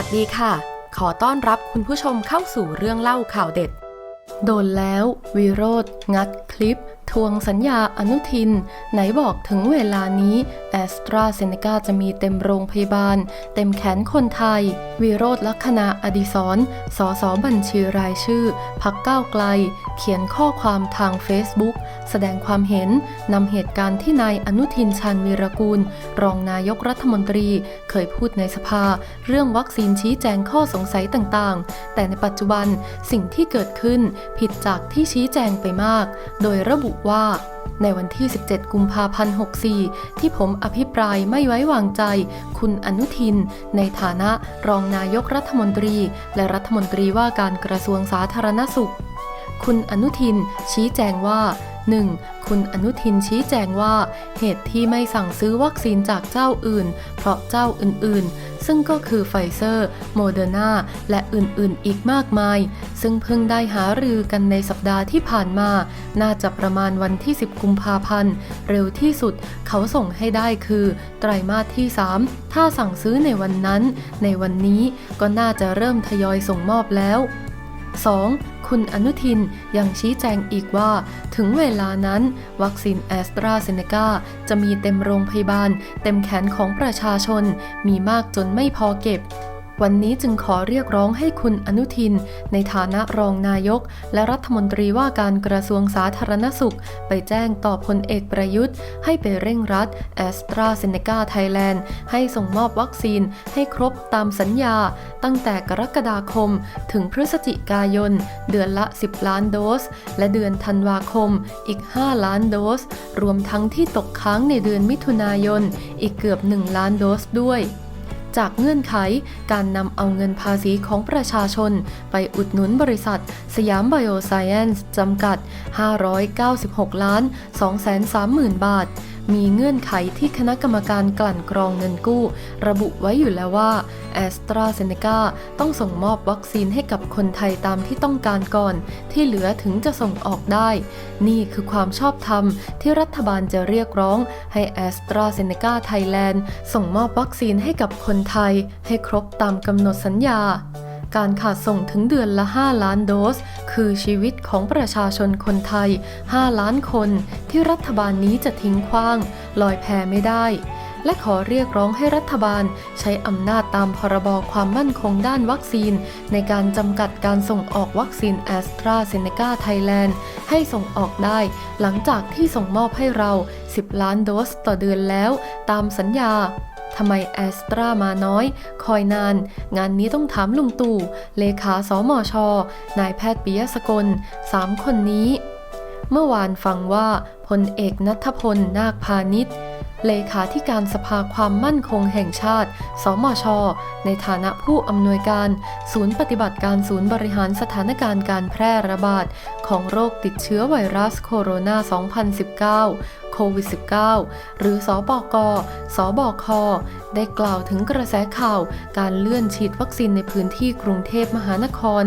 วัสดีค่ะ ขอต้อนรับคุณผู้ชมเข้าสู่เรื่องเล่าข่าวเด็ด โดนแล้ววีโรธงัดคลิป ทวงสัญญาอนุทิน ไหนบอกถึงเวลานี้แอสตราเซเนกาจะมีเต็มโรงพยาบาล เต็มแขนคนไทยวีโรธลักษณะอดิศรสสบัญชีรายชื่อ พักก้าวไกล เขียนข้อความทาง Facebook แสดงความเห็นนำเหตุการณ์ที่นายอนุทินชาญวีรกูล รองนายกรัฐมนตรี เคยพูดในสภา เรื่องวัคซีนชี้แจงข้อสงสัยต่างๆ แต่ในปัจจุบันสิ่งที่เกิดขึ้นผิดจากที่ชี้แจงไปมาก โดยระบุว่า ในวันที่ 17 กุมภาพันธ์ 64 ที่ผมอภิปรายไม่ไว้วางใจ คุณอนุทิน ในฐานะรองนายกรัฐมนตรี และรัฐมนตรีว่าการกระทรวงสาธารณสุข คุณอนุทินชี้แจงว่า 1. คุณอนุทินชี้แจงว่า เหตุที่ไม่สั่งซื้อวัคซีนจากเจ้าอื่น เพราะเจ้าอื่นๆ ซึ่งก็คือไฟเซอร์ โมเดอร์นาและอื่นๆ อีกมากมาย ซึ่งเพิ่งได้หารือกันในสัปดาห์ที่ผ่านมา น่าจะประมาณวันที่ 10 กุมภาพันธ์ เร็วที่สุดเขาส่งให้ได้คือ ไตรมาสที่ 3 ถ้าสั่งซื้อในวันนั้น ในวันนี้ก็น่าจะเริ่มทยอยส่งมอบแล้ว 2. คุณอนุทินยังชี้แจงอีกว่า ถึงเวลานั้น วัคซีนแอสตราเซเนกาจะมีเต็มโรงพยาบาล เต็มแขนของประชาชน มีมากจนไม่พอเก็บ วันนี้จึงขอเรียกร้องให้คุณอนุทิน ในฐานะรองนายก และรัฐมนตรีว่าการกระทรวงสาธารณสุข ไปแจ้งต่อพลเอกประยุทธ์ ให้ไปเร่งรัดแอสตราเซเนกาไทยแลนด์ให้ส่งมอบวัคซีนให้ครบตามสัญญา ตั้งแต่กรกฎาคม ถึงพฤศจิกายน เดือนละ 10 ล้านโดส และเดือนธันวาคมอีก 5 ล้านโดส รวมทั้งที่ตกค้างในเดือนมิถุนายน อีกเกือบ 1 ล้านโดสด้วย จากเงื่อนไข การนำเอาเงินภาษีของประชาชน ไปอุดหนุนบริษัท สยามไบโอไซเอนซ์จำกัด 596 ล้าน 230,000 บาท มีเงื่อนไขที่คณะกรรมการกลั่นกรองเงินกู้ ระบุไว้อยู่แล้วว่าแอสตราเซเนกาต้องส่งมอบวัคซีนให้กับคนไทยตามที่ต้องการก่อน ที่เหลือถึงจะส่งออกได้ นี่คือความชอบธรรมที่รัฐบาลจะเรียกร้องให้แอสตราเซเนกาไทยแลนด์ส่งมอบวัคซีนให้กับคนไทย ให้ครบตามกำหนดสัญญา การขาดส่งถึงเดือนละ 5 ล้านโดส คือชีวิตของประชาชนคนไทย 5 ล้านคนที่รัฐบาลนี้จะทิ้งขว้าง ลอยแพไม่ได้ และขอเรียกร้องให้รัฐบาลใช้อำนาจตามพรบความมั่นคงด้านวัคซีน ในการจำกัดการส่งออกวัคซีนแอสตราเซเนกาไทยแลนด์ให้ส่งออกได้ หลังจากที่ส่งมอบให้เรา 10 ล้านโดสต่อเดือนแล้ว ตามสัญญา ทำไมแอสตรามาน้อย คอยนาน งานนี้ต้องถามลุงตู่ เลขาสมชนายแพทย์ปิยสกลสามคนนี้ เมื่อวานฟังว่าพลเอกนัทพลนาคพาณิชย์เลขาธิการสภาความมั่นคงแห่งชาติ สมช ในฐานะผู้อำนวยการ ศูนย์ปฏิบัติการศูนย์บริหารสถานการณ์การแพร่ระบาด ของโรคติดเชื้อไวรัสโคโรนา 2019 ควิด -19 หรือสอบกสบค ได้กล่าวถึงกระแสข่าวการเลื่อนฉีดวัคซีนในพื้นที่กรุงเทพมหานคร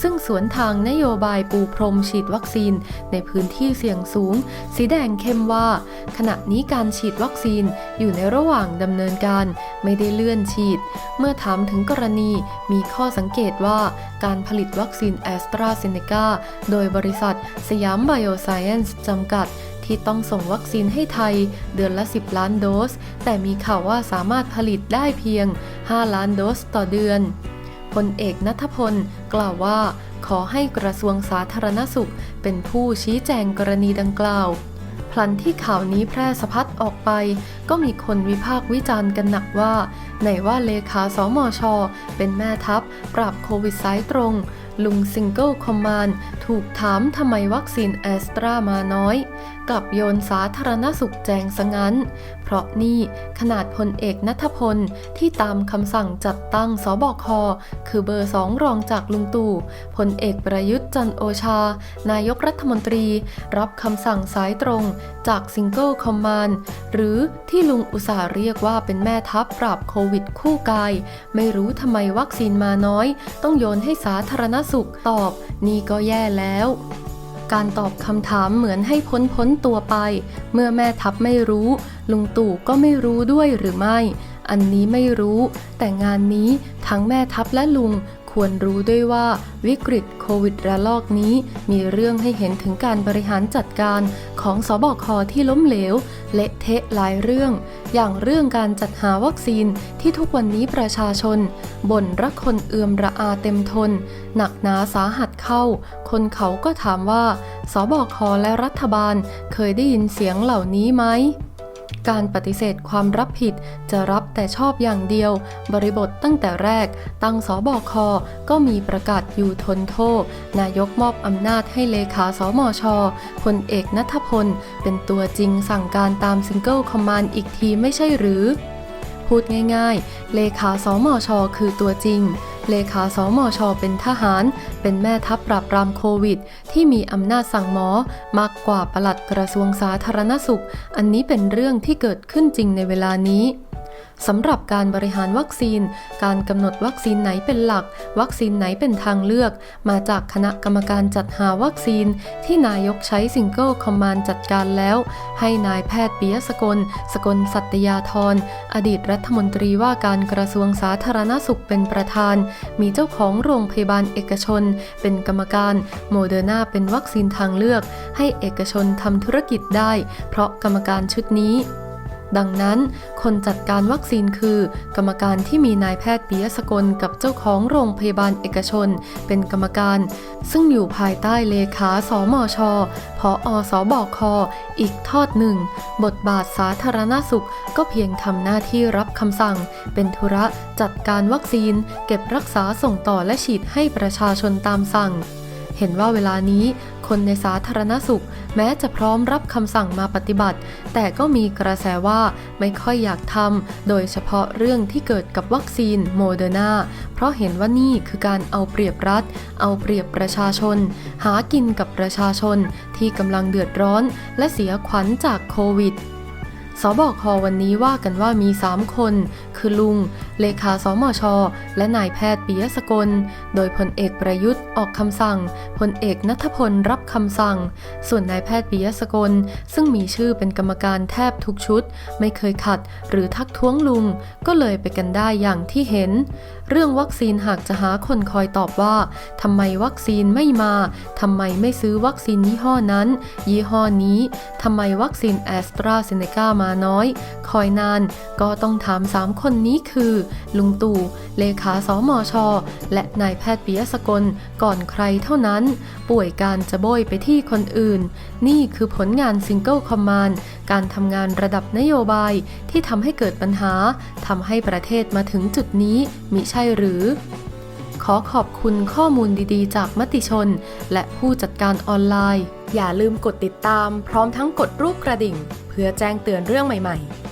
ซึ่งสวนทางนโยบายปูพรมฉีดวัคซีนในพื้นที่เสี่ยงสูง สีแดงเข้มว่า ขณะนี้การฉีดวัคซีนอยู่ในระหว่างดำเนินการไม่ได้เลื่อนฉีด เมื่อถามถึงกรณีมีข้อสังเกตว่าการผลิตวัคซีนแอสตราเซเนกาโดยบริษัทสยามไบโอไซเอนซ์จำกัด ที่ต้องส่งวัคซีนให้ไทยเดือนละ 10 ล้านโดส แต่มีข่าวว่าสามารถผลิตได้เพียง 5 ล้านโดสต่อเดือนพลเอกนัทพล กล่าวว่า ขอให้กระทรวงสาธารณสุข เป็นผู้ชี้แจงกรณีดังกล่าว พลันที่ข่าวนี้แพร่สะพัดออกไป ก็มีคนวิพากษ์วิจารณ์กันหนักว่า ไหนว่าเลขาสมชเป็นแม่ทัพ ปราบโควิดสายตรง ลุงซิงเกิลคอมมานด์ถูกถามทำไมวัคซีนแอสตรามาน้อยกลับโยนสาธารณสุขแจงซะงั้น เพราะนี่ขนาดพลเอกนัทพลที่ตามคำสั่งจัดตั้งสบคคือเบอร์สองรองจากลุงตู่พลเอกประยุทธ์จันโอชา นายกรัฐมนตรี รับคำสั่งสายตรงจากซิงเกิลคอมมานด์หรือที่ลุงอุตสาเรียกว่าเป็นแม่ทัพปราบโควิดคู่กาย ไม่รู้ทำไมวัคซีนมาน้อย ต้องโยนให้สาธารณสุขตอบ นี่ก็แย่แล้ว การตอบคำถามเหมือนให้พ้นพ้นตัวไป เมื่อแม่ทัพไม่รู้ ลุงตู่ก็ไม่รู้ด้วยหรือไม่ อันนี้ไม่รู้ แต่งานนี้ทั้งแม่ทัพและลุง ควรรู้ด้วยว่าวิกฤตโควิดระลอกนี้ มีเรื่องให้เห็นถึงการบริหารจัดการของสบคที่ล้มเหลว เละเทะหลายเรื่อง อย่างเรื่องการจัดหาวัคซีนที่ทุกวันนี้ประชาชนบ่นรักคนเอือมระอาเต็มทน หนักหนาสาหัสเข้า คนเขาก็ถามว่าสบคและรัฐบาลเคยได้ยินเสียงเหล่านี้ไหม การปฏิเสธความรับผิดจะรับแต่ชอบอย่างเดียว บริบทตั้งแต่แรก ตั้งสบคก็มีประกาศอยู่ทนโทษ นายกมอบอำนาจให้เลขาสมชพลเอกนัทพล เป็นตัวจริงสั่งการตามซิงเกิลคอมมานด์อีกทีไม่ใช่หรือ พูดง่ายๆ เลขาสมชคือตัวจริง เลขาสมช เป็นทหาร เป็นแม่ทัพปราบปรามโควิด ที่มีอำนาจสั่งหมอ มากกว่าปลัดกระทรวงสาธารณสุข อันนี้เป็นเรื่องที่เกิดขึ้นจริงในเวลานี้ สำหรับการบริหารวัคซีน การกำหนดวัคซีนไหนเป็นหลัก วัคซีนไหนเป็นทางเลือก มาจากคณะกรรมการจัดหาวัคซีน ที่นายกใช้ซิงเกิลคอมมานด์จัดการแล้ว ให้นายแพทย์ปิยสกล สกลสัตยาธรอดีตรัฐมนตรีว่าการกระทรวงสาธารณสุขเป็นประธาน มีเจ้าของโรงพยาบาลเอกชน เป็นกรรมการ โมเดอร์นาเป็นวัคซีนทางเลือก ให้เอกชนทำธุรกิจได้ เพราะกรรมการชุดนี้ ดังนั้น คนจัดการวัคซีนคือ กรรมการที่มีนายแพทย์ปิยสกลกับเจ้าของโรงพยาบาลเอกชน เป็นกรรมการ ซึ่งอยู่ภายใต้เลขาสมชพออสบคอีกทอดหนึ่ง บทบาทสาธารณสุขก็เพียงทำหน้าที่รับคำสั่ง เป็นธุระจัดการวัคซีน เก็บรักษาส่งต่อและฉีดให้ประชาชนตามสั่ง เห็นว่าเวลานี้คนในสาธารณสุข แม้จะพร้อมรับคำสั่งมาปฏิบัติ แต่ก็มีกระแสว่าไม่ค่อยอยากทำโดยเฉพาะเรื่องที่เกิดกับวัคซีนโมเดอร์นาเพราะเห็นว่านี่คือการเอาเปรียบรัฐ เอาเปรียบประชาชน หากินกับประชาชนที่กำลังเดือดร้อน และเสียขวัญจากโควิดสบควันนี้ว่ากันว่ามี 3 คน คือลุงเลขาสมช และนายแพทย์ปิยสกล โดยพลเอกประยุทธ์ออกคำสั่ง พลเอกนัทพลรับคำสั่ง ส่วนนายแพทย์ปิยสกล ซึ่งมีชื่อเป็นกรรมการแทบทุกชุด ไม่เคยขัดหรือทักท้วงลุง ก็เลยไปกันได้อย่างที่เห็น เรื่องวัคซีนหากจะหาคนคอยตอบว่าทำไมวัคซีนไม่มาทำไมไม่ซื้อวัคซีนยี่ห้อนั้น ยี่ห้อนี้ทำไมวัคซีนแอสตราเซเนกามาน้อย คอยนานก็ต้องถาม 3 คนนี้คือลุงตู่เลขาสมช และนายแพทย์ปิยสกลก่อนใครเท่านั้น ป่วยการจะโบยไปที่คนอื่น นี่คือผลงานซิงเกิลคอมมานด์การทำงานระดับนโยบายที่ทำให้เกิดปัญหาทำให้ประเทศมาถึงจุดนี้มิใช่หรือขอขอบคุณข้อมูลดีๆ จากมติชน และผู้จัดการออนไลน์ อย่าลืมกดติดตาม พร้อมทั้งกดรูปกระดิ่ง เพื่อแจ้งเตือนเรื่องใหม่ ๆ